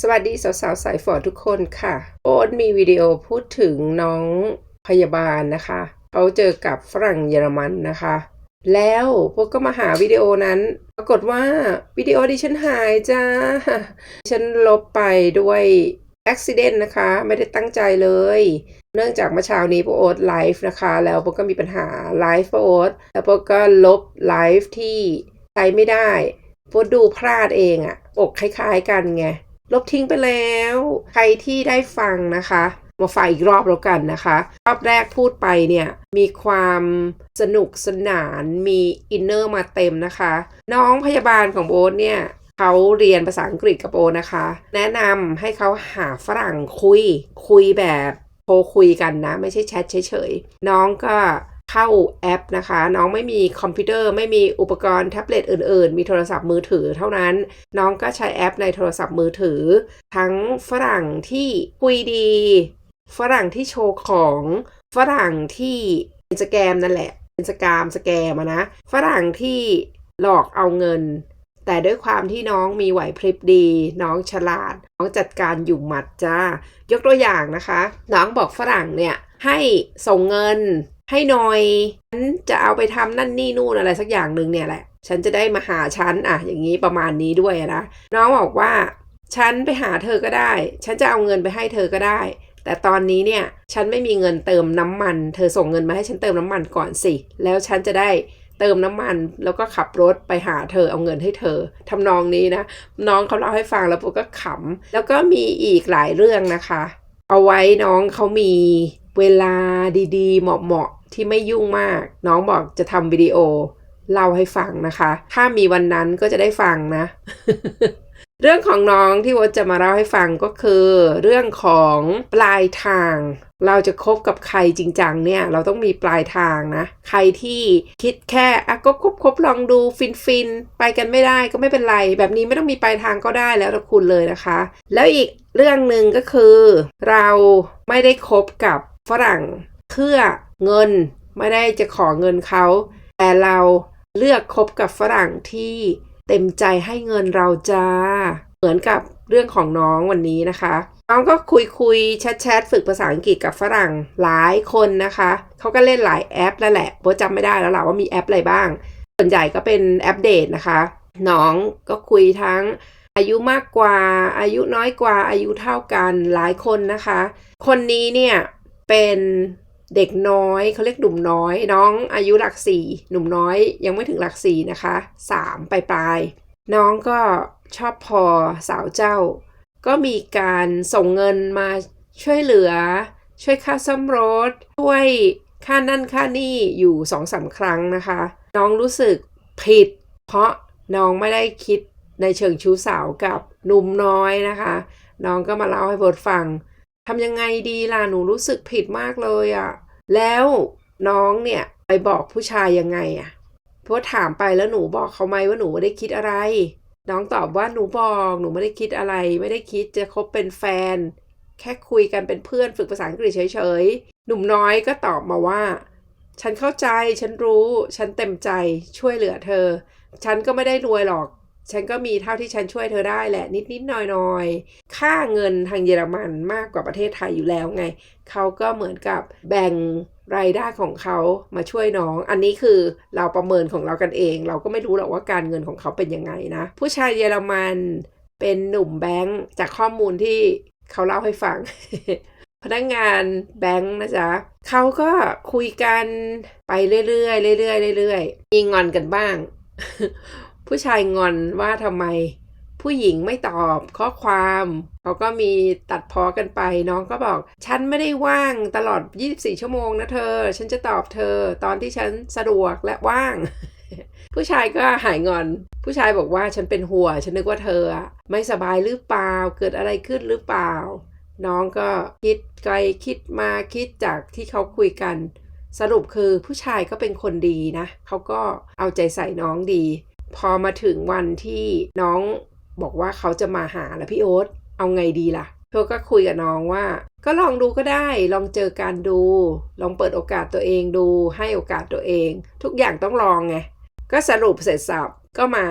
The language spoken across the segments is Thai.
สวัสดีสาวๆสายฝอทุกคนค่ะ โอ๊ตมีวิดีโอพูดถึงน้องพยาบาลนะคะ เขาเจอกับฝรั่งเยอรมันนะคะ แล้วพวกก็มาหาวิดีโอนั้น ปรากฏว่าวิดีโอดิฉันหายจ้าฉันลบไปด้วยอุบิเหตุนะคะ ไม่ได้ตั้งใจเลย เนื่องจากเมื่อเช้านี้พวกโอ๊ตไลฟ์นะคะ แล้วพวกก็มีปัญหาไลฟ์พวกโอ๊ตแล้วพวกก็ลบไลฟ์ที่ใช้ไม่ได้พวกดูพลาดเองอะอกคล้ายๆกันไง ลบทิ้งไปแล้ว ใครที่ได้ฟังนะคะ มาฟังอีกรอบแล้วกันนะคะ รอบแรกพูดไปเนี่ย มีความสนุกสนาน มีอินเนอร์มาเต็มนะคะ น้องพยาบาลของโบ๊ทเนี่ยเขาเรียนภาษาอังกฤษกับโบนะคะ แนะนำให้เขาหาฝรั่งคุย คุยแบบโทรคุยกันนะ ไม่ใช่แชทเฉยๆ น้องก็ เข้าแอปนะคะ น้องไม่มีคอมพิวเตอร์ ไม่มีอุปกรณ์แท็บเล็ตอื่นๆ มีโทรศัพท์มือถือเท่านั้น น้องก็ใช้แอปในโทรศัพท์มือถือ ทั้งฝรั่งที่คุยดี ฝรั่งที่โชว์ของฝรั่งที่เป็นสแกมนั่นแหละเป็นสกามสแกมอะนะ ฝรั่งที่หลอกเอาเงิน แต่ด้วยความที่น้องมีไหวพริบดี น้องฉลาด น้องจัดการอยู่หมัดจ้า ยกตัวอย่างนะคะ น้องบอกฝรั่งเนี่ยให้ส่งเงินให้หน่อยฉันจะเอาไปทำนั่นนี่นู่นอะไรสักอย่างหนึ่งเนี่ยแหละ ฉันจะได้มาหาฉันอะ อย่างนี้ประมาณนี้ด้วยนะน้องบอกว่า ฉันไปหาเธอก็ได้ ฉันจะเอาเงินไปให้เธอก็ได้ แต่ตอนนี้เนี่ยฉันไม่มีเงินเติมน้ำมัน เธอส่งเงินมาให้ฉันเติมน้ำมันก่อนสิ แล้วฉันจะได้เติมน้ำมันแล้วก็ขับรถไปหาเธอเอาเงินให้เธอทำนองนี้นะ น้องเขาเล่าให้ฟังแล้วปุ๊กก็ขำแล้วก็มีอีกหลายเรื่องนะคะ เอาไว้น้องเขามี เวลาดีๆ เหมาะๆที่ไม่ยุ่งมาก น้องบอกจะทำวิดีโอเล่าให้ฟังนะคะ ถ้ามีวันนั้นก็จะได้ฟังนะ เรื่องของน้องที่วดจะมาเล่าให้ฟังก็คือ เรื่องของปลายทาง เราจะคบกับใครจริงจังเนี่ย เราต้องมีปลายทางนะ ใครที่คิดแค่อะก็คบคบลองดูฟินฟินไปกันไม่ได้ก็ไม่เป็นไร แบบนี้ไม่ต้องมีปลายทางก็ได้แล้วแต่คุณเลยนะคะ แล้วอีกเรื่องหนึ่งก็คือ เราไม่ได้คบกับ ฝรั่งเพื่อเงินไม่ได้จะขอเงินเขา แต่เราเลือกคบกับฝรั่งที่เต็มใจให้เงินเราจ้า เหมือนกับเรื่องของน้องวันนี้นะคะน้องก็คุยคุยแชทแชทฝึกภาษาอังกฤษกับฝรั่งหลายคนนะคะ เขาก็เล่นหลายแอปแล้วแหละโบจำไม่ได้แล้วล่ะว่ามีแอปอะไรบ้าง ส่วนใหญ่ก็เป็นแอปเดทนะคะ น้องก็คุยทั้งอายุมากกว่า อายุน้อยกว่า อายุเท่ากันหลายคนนะคะ คนนี้เนี่ย เป็นเด็กน้อยเขาเรียกหนุ่มน้อย น้องอายุหลักสี่หนุ่มน้อยยังไม่ถึงหลักสี่นะคะสามปลายปลายน้องก็ชอบพอสาวเจ้า ก็มีการส่งเงินมาช่วยเหลือ ช่วยค่าซ่อมรถ ช่วยค่านั่นค่านี่อยู่สองสามครั้งนะคะ น้องรู้สึกผิด เพราะน้องไม่ได้คิดในเชิงชู้สาวกับหนุ่มน้อยนะคะ น้องก็มาเล่าให้บทฟัง ทำยังไงดีล่ะหนูรู้สึกผิดมากเลยอะ่ะ แล้วน้องเนี่ยไปบอกผู้ชายยังไงอะ่ะเพราะถามไปแล้วหนูบอกเขาไหมว่าหนูไม่ได้คิดอะไร น้องตอบว่าหนูบอกหนูไม่ได้คิดอะไร ไม่ได้คิดจะคบเป็นแฟน แค่คุยกันเป็นเพื่อนฝึกภาษาอังกฤษเฉยๆหนุ่มน้อยก็ตอบมาว่า ฉันเข้าใจฉันรู้ ฉันเต็มใจช่วยเหลือเธอ ฉันก็ไม่ได้รวยหรอก ฉันก็มีเท่าที่ฉันช่วยเธอได้แหละนิดๆหน่อยๆค่าเงินทางเยอรมันมากกว่าประเทศไทยอยู่แล้วไง เขาก็เหมือนกับแบ่งรายได้ของเขามาช่วยน้อง อันนี้คือเราประเมินของเรากันเอง เราก็ไม่รู้หรอกว่าการเงินของเขาเป็นยังไงนะ ผู้ชายเยอรมันเป็นหนุ่มแบงค์จากข้อมูลที่เขาเล่าให้ฟัง พนักงานแบงค์นะจ๊ะเขาก็คุยกันไปเรื่อยๆเรื่อยๆเรื่อยๆมีงอนกันบ้าง ผู้ชายงอนว่าทำไม ผู้หญิงไม่ตอบข้อความเขาก็มีตัดพ้อกันไปน้องก็บอก ฉันไม่ได้ว่างตลอด 24 ชั่วโมงนะเธอ ฉันจะตอบเธอ ตอนที่ฉันสะดวกและว่าง ผู้ชายก็หายงอน ผู้ชายบอกว่าฉันเป็นหัวฉันนึกว่าเธอ ไม่สบายหรือเปล่าเกิดอะไรขึ้นหรือเปล่า น้องก็คิดไกลคิดมาคิดจากที่เขาคุยกันสรุปคือผู้ชายก็เป็นคนดีนะ เขาก็เอาใจใส่น้องดี พอมาถึงวันที่น้องบอกว่าเขาจะมาหาแล้วพี่โอ๊ตเอาไงดีล่ะเธอก็คุยกับน้องว่า ก็ลองดูก็ได้ ลองเจอการดู ลองเปิดโอกาสตัวเองดู ให้โอกาสตัวเอง ทุกอย่างต้องลองไง ก็สรุปเสร็จสับก็มา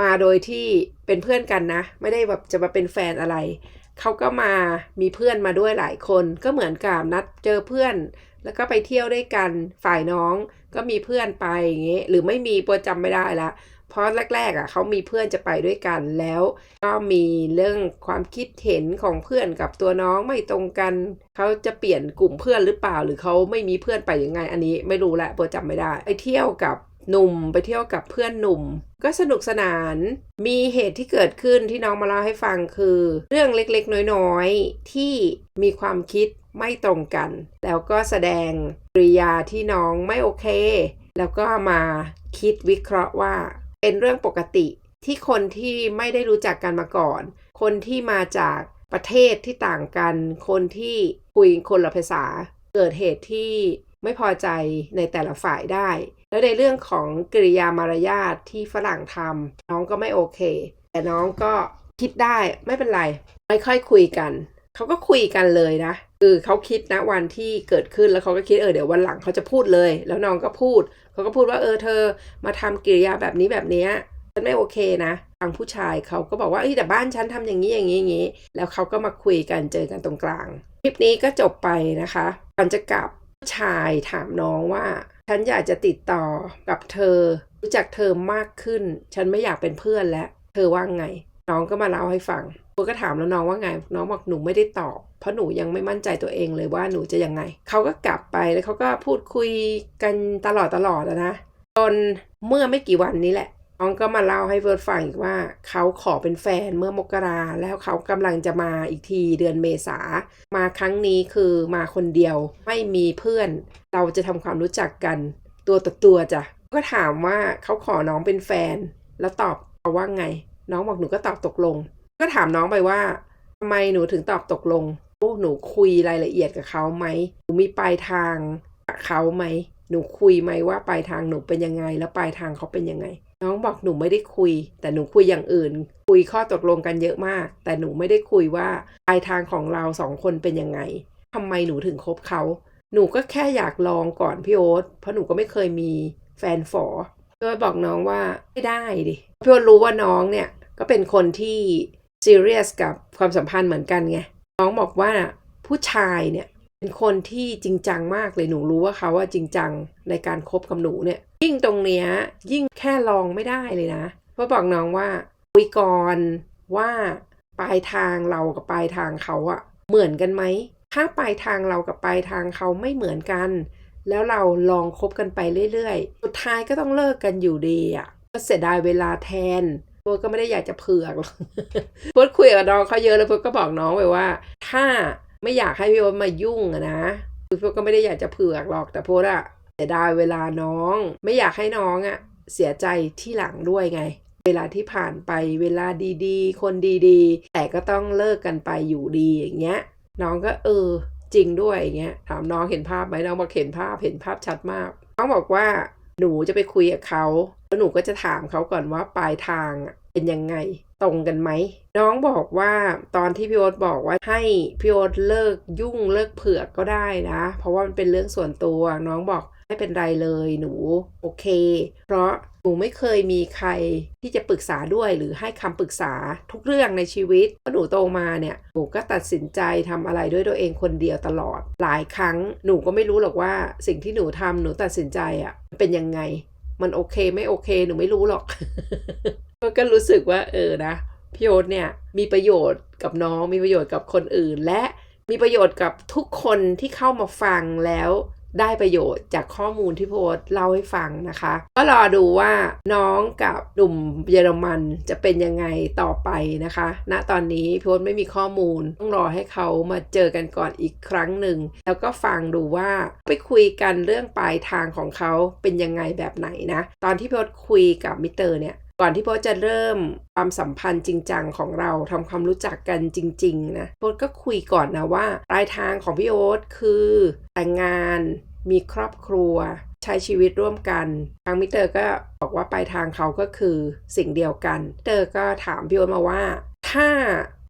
มาโดยที่เป็นเพื่อนกันนะ ไม่ได้แบบจะมาเป็นแฟนอะไร เขาก็มามีเพื่อนมาด้วยหลายคน ก็เหมือนกับนัดเจอเพื่อน แล้วก็ไปเที่ยวด้วยกันฝ่ายน้องก็มีเพื่อนไปอย่างเงี้ยหรือไม่มีปวจำไม่ได้ละ เพราะแรกๆอะเขามีเพื่อนจะไปด้วยกันแล้ว ก็มีเรื่องความคิดเห็นของเพื่อนกับตัวน้องไม่ตรงกันเขาจะเปลี่ยนกลุ่มเพื่อนหรือเปล่า หรือเขาไม่มีเพื่อนไปยังไง อันนี้ไม่รู้ละปวจำไม่ได้ไปเที่ยวกับหนุ่มไปเที่ยวกับเพื่อนหนุ่ม ก็สนุกสนาน มีเหตุที่เกิดขึ้นที่น้องมาเล่าให้ฟังคือ เรื่องเล็กๆ น้อยๆ ที่มีความคิดไม่ตรงกัน แล้วก็แสดงกริยาที่น้องไม่โอเค แล้วก็มาคิดวิเคราะห์ว่า เป็นเรื่องปกติที่คนที่ไม่ได้รู้จักกันมาก่อน คนที่มาจากประเทศที่ต่างกัน คนที่คุยคนละภาษา เกิดเหตุที่ไม่พอใจในแต่ละฝ่ายได้ แล้วในเรื่องของกริยามารยาทที่ฝรั่งทำน้องก็ไม่โอเค แต่น้องก็คิดได้ไม่เป็นไร ไม่ค่อยคุยกัน เขาก็คุยกันเลยนะคือเขาคิดนะวันที่เกิดขึ้นแล้วเขาก็คิดเออเดี๋ยววันหลังเขาจะพูดเลย แล้วน้องก็พูดเขาก็พูดว่าเออเธอมาทำกิริยาแบบนี้แบบนี้ฉันไม่โอเคนะทางผู้ชายเขาก็บอกว่าเอ้ยแต่บ้านฉันทำอย่างนี้อย่างนี้อย่างนี้ แล้วเขาก็มาคุยกันเจอกันตรงกลาง คลิปนี้ก็จบไปนะคะก่อนจะกลับผู้ชายถามน้องว่า ฉันอยากจะติดต่อกับเธอ รู้จักเธอมากขึ้น ฉันไม่อยากเป็นเพื่อนแล้วเธอว่าไง น้องก็มาเล่าให้ฟังกูก็ถามแล้วน้องว่าไง น้องบอกหนูไม่ได้ตอบ เพราะหนูยังไม่มั่นใจตัวเองเลยว่าหนูจะยังไง เขาก็กลับไปแล้วเขาก็พูดคุยกันตลอดตลอดนะ จนเมื่อไม่กี่วันนี้แหละ น้องก็มาเล่าให้เวิร์ดฟังอีกว่าเขาขอเป็นแฟนเมื่อมกราแล้วเขากำลังจะมาอีกทีเดือนเมษา มาครั้งนี้คือมาคนเดียวไม่มีเพื่อน เราจะทำความรู้จักกันตัวต่อตัวจ้ะ ก็ถามว่าเขาขอน้องเป็นแฟนแล้วตอบเขาว่าไง น้องบอกหนูก็ตอบตกลง ก็ถามน้องไปว่าทำไมหนูถึงตอบตกลงหนูคุยรายละเอียดกับเขาไหมหนูมีปลายทางกับเขาไหมหนูคุยไหมว่าปลายทางหนูเป็นยังไง แล้วปลายทางเขาเป็นยังไง น้องบอกหนูไม่ได้คุย แต่หนูคุยอย่างอื่น คุยข้อตกลงกันเยอะมาก แต่หนูไม่ได้คุยว่าปลายทางของเราสองคนเป็นยังไงทำไมหนูถึงคบเขา หนูก็แค่อยากลองก่อนพี่โอ๊ตเพราะหนูก็ไม่เคยมีแฟนฝอก็บอกน้องว่าไม่ได้ดิพี่โอ๊ตรู้ว่าน้องเนี่ย ก็เป็นคนที่ซีเรียสกับความสัมพันธ์เหมือนกันไง น้องบอกว่าผู้ชายเนี่ยเป็นคนที่จริงจังมากเลยหนูรู้ว่าเขาว่าจริงจังในการคบกับหนูเนี่ย ยิ่งตรงเนี้ยยิ่งแค่ลองไม่ได้เลยนะ เพราะบอกน้องว่าคุยก่อนว่าปลายทางเรากับปลายทางเขาอะเหมือนกันไหม ถ้าปลายทางเรากับปลายทางเขาไม่เหมือนกัน แล้วเราลองคบกันไปเรื่อยๆ สุดท้ายก็ต้องเลิกกันอยู่ดีอะก็เสียดายเวลาแทน พวกก็ไม่ได้อยากจะเผือกหรอกพวดคุยกับน้องเขาเยอะแล้วพวดก็บอกน้องไปว่า ถ้าไม่อยากให้พี่โอ๊ตมายุ่งนะคือพวดก็ไม่ได้อยากจะเผือกหรอกแต่พวดอะเสียดายเวลาน้อง ไม่อยากให้น้องอะเสียใจที่หลังด้วยไง เวลาที่ผ่านไปเวลาดีๆ คนดีๆ แต่ก็ต้องเลิกกันไปอยู่ดีอย่างเงี้ย น้องก็เออจริงด้วยอย่างเงี้ยถามน้องเห็นภาพไหมน้องบอกเห็นภาพเห็นภาพชัดมากน้องบอกว่า หนูจะไปคุยกับเขาแล้วหนูก็จะถามเขาก่อนว่าปลายทางเป็นยังไงตรงกันไหม น้องบอกว่าตอนที่พี่โอ๊ตบอกว่าให้พี่โอ๊ตเลิกยุ่งเลิกเผือกก็ได้นะ เพราะว่ามันเป็นเรื่องส่วนตัวน้องบอกไม่เป็นไรเลยหนู โอเค เพราะ หนูไม่เคยมีใครที่จะปรึกษาด้วยหรือให้คำปรึกษาทุกเรื่องในชีวิตเพราะหนูโตมาเนี่ยหนูก็ตัดสินใจทำอะไรด้วยตัวเองคนเดียวตลอด หลายครั้งหนูก็ไม่รู้หรอกว่าสิ่งที่หนูทำหนูตัดสินใจอะ่ะเป็นยังไง มันโอเคไม่โอเคหนูไม่รู้หรอกก็รู้สึกว่าเออนะพี่โอ๊ตเนี่ยมีประโยชน์กับน้องมีประโยชน์กับคนอื่นและมีประโยชน์กับทุกคนที่เข้ามาฟังแล้ว ได้ประโยชน์จากข้อมูลที่โอ๊ตเล่าให้ฟังนะคะ ก็รอดูว่าน้องกับหนุ่มเยอรมันจะเป็นยังไงต่อไปนะคะณตอนนี้โอ๊ตไม่มีข้อมูล ต้องรอให้เขามาเจอกันก่อนอีกครั้งหนึ่ง แล้วก็ฟังดูว่าไปคุยกันเรื่องปลายทางของเขาเป็นยังไงแบบไหนนะ ตอนที่โอ๊ตคุยกับมิเตอร์เนี่ย ก่อนที่โพสจะเริ่มความสัมพันธ์จริงจังของเราทำความรู้จักกันจริง ๆ นะโพสก็คุยก่อนนะว่าปลายทางของพี่โอ๊ตคือแต่งงานมีครอบครัวใช้ชีวิตร่วมกัน ทางมิเตอร์ก็บอกว่าปลายทางเขาก็คือสิ่งเดียวกัน เตอร์ก็ถามพี่โอ๊ตมาว่า ถ้า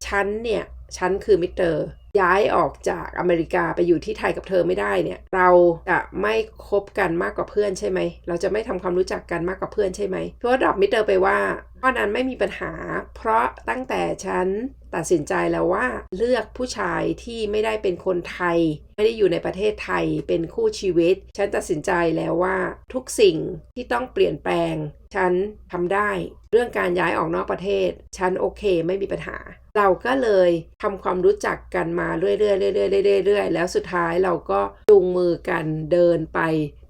ฉันเนี่ย ฉันคือมิเตอร์ ย้ายออกจากอเมริกาไปอยู่ที่ไทยกับเธอไม่ได้เนี่ย เราจะไม่คบกันมากกว่าเพื่อนใช่ไหม เราจะไม่ทำความรู้จักกันมากกว่าเพื่อนใช่ไหมเพราะว่าดรอปมิเตอร์ไปว่าข้อนั้นไม่มีปัญหา เพราะตั้งแต่ฉันตัดสินใจแล้วว่าเลือกผู้ชายที่ไม่ได้เป็นคนไทย ไม่ได้อยู่ในประเทศไทยเป็นคู่ชีวิต ฉันตัดสินใจแล้วว่าทุกสิ่งที่ต้องเปลี่ยนแปลง ฉันทำได้ เรื่องการย้ายออกนอกประเทศ ฉันโอเคไม่มีปัญหา เราก็เลยทำความรู้จักกันมาเรื่อยๆเรื่อยๆเรื่อยๆแล้วสุดท้ายเราก็จูงมือกันเดินไป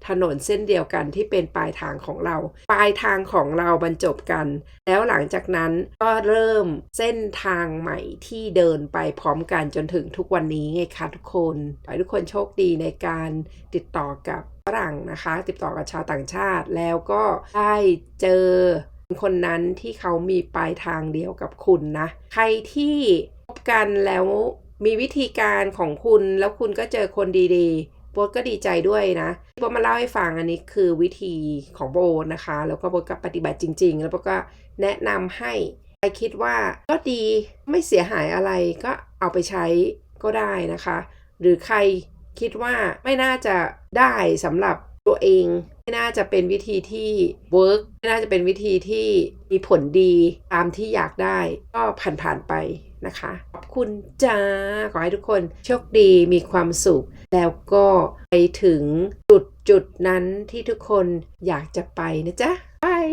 ถนนเส้นเดียวกันที่เป็นปลายทางของเรา ปลายทางของเราบรรจบกัน แล้วหลังจากนั้นก็เริ่มเส้นทางใหม่ที่เดินไปพร้อมกันจนถึงทุกวันนี้ไงคะทุกคนขอให้ทุกคนโชคดีในการติดต่อกับฝรั่งนะคะ ติดต่อกับชาวต่างชาติแล้วก็ได้เจอ คนนั้นที่เขามีปลายทางเดียวกับคุณนะ ใครที่พบกันแล้วมีวิธีการของคุณแล้วคุณก็เจอคนดีๆโบก็ดีใจด้วยนะโบมาเล่าให้ฟังอันนี้คือวิธีของโบนะคะ แล้วก็โบก็ปฏิบัติจริง ๆ แล้วโบก็แนะนำให้ใครคิดว่าก็ดีไม่เสียหายอะไรก็เอาไปใช้ก็ได้นะคะ หรือใครคิดว่าไม่น่าจะได้สำหรับ ตัวเองไม่น่าจะเป็นวิธีที่เวิร์กไม่น่าจะเป็นวิธีที่มีผลดีตามที่อยากได้ ก็ผ่านๆไปนะคะ ขอบคุณจ้า ขอให้ทุกคนโชคดีมีความสุข แล้วก็ไปถึงจุดจุดๆนั้นที่ทุกคนอยากจะไปนะจ๊ะ บาย